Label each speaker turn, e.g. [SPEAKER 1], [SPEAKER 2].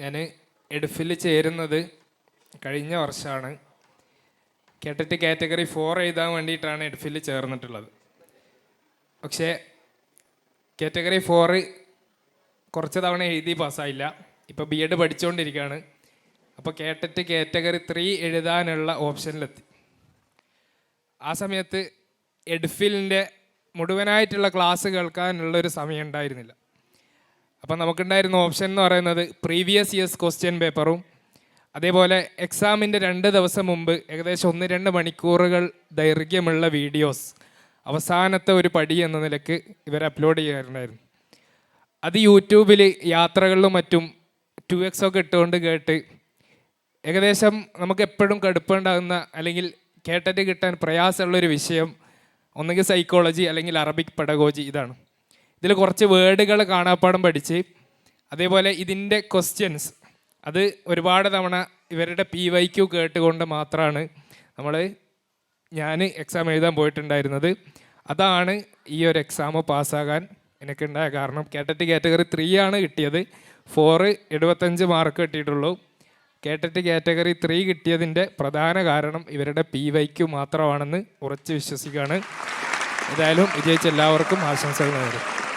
[SPEAKER 1] ഞാൻ എഡ്ഫിൽ ചേരുന്നത് കഴിഞ്ഞ വർഷമാണ് കേട്ടിട്ട് കാറ്റഗറി ഫോർ എഴുതാൻ വേണ്ടിയിട്ടാണ് എഡ്ഫിൽ ചേർന്നിട്ടുള്ളത്. പക്ഷേ കാറ്റഗറി ഫോറ് കുറച്ച് തവണ എഴുതി പാസ്സായില്ല. ഇപ്പോൾ ബി എഡ് പഠിച്ചുകൊണ്ടിരിക്കുകയാണ് അപ്പോൾ കേട്ടിട്ട് കാറ്റഗറി ത്രീ എഴുതാനുള്ള ഓപ്ഷനിലെത്തി. ആ സമയത്ത് എഡ്ഫിലിന്റെ മുഴുവനായിട്ടുള്ള ക്ലാസ് കേൾക്കാനുള്ള ഒരു സമയം ഉണ്ടായിരുന്നില്ല. അപ്പം നമുക്കുണ്ടായിരുന്ന ഓപ്ഷൻ എന്ന് പറയുന്നത് പ്രീവിയസ് ഇയേഴ്സ് ക്വസ്റ്റ്യൻ പേപ്പറും അതേപോലെ എക്സാമിന്റെ രണ്ട് ദിവസം മുമ്പ് ഏകദേശം ഒന്ന് രണ്ട് മണിക്കൂറുകൾ ദൈർഘ്യമുള്ള വീഡിയോസ് അവസാനത്തെ ഒരു പടി എന്ന നിലയ്ക്ക് ഇവർ അപ്ലോഡ് ചെയ്യാറുണ്ടായിരുന്നു അത് യൂട്യൂബിൽ യാത്രകളിലും മറ്റും ടു എക്സ് ഒക്കെ ഇട്ടുകൊണ്ട് കേട്ട് ഏകദേശം നമുക്ക് എപ്പോഴും കടുപ്പുണ്ടാകുന്ന അല്ലെങ്കിൽ കേട്ടിട്ട് കിട്ടാൻ പ്രയാസമുള്ളൊരു വിഷയം ഒന്നുകിൽ സൈക്കോളജി അല്ലെങ്കിൽ അറബിക് പെഡഗോജി ഇതാണ്. ഇതിൽ കുറച്ച് വേർഡുകൾ കാണാപ്പാടം പഠിച്ച് അതേപോലെ ഇതിന്റെ ക്വസ്റ്റ്യൻസ് അത് ഒരുപാട് തവണ ഇവരുടെ പി വൈ ക്യു കേട്ടുകൊണ്ട് മാത്രമാണ് നമ്മൾ ഞാൻ എക്സാം എഴുതാൻ പോയിട്ടുണ്ടായിരുന്നത്. അതാണ് ഈ ഒരു എക്സാം പാസ്സാകാൻ എനിക്കുണ്ടായ കാരണം. കേട്ടറ്റ് കാറ്റഗറി ത്രീ ആണ് കിട്ടിയത്. ഫോറ് എഴുപത്തഞ്ച് മാർക്ക് കിട്ടിയിട്ടുള്ളൂ. കേട്ടറ്റ് കാറ്റഗറി ത്രീ കിട്ടിയതിന്റെ പ്രധാന കാരണം ഇവരുടെ പി വൈക്ക് മാത്രമാണെന്ന് ഉറച്ച് വിശ്വസിക്കുകയാണ്. ഏതായാലും വിജയിച്ച എല്ലാവർക്കും ആശംസകൾ നേരും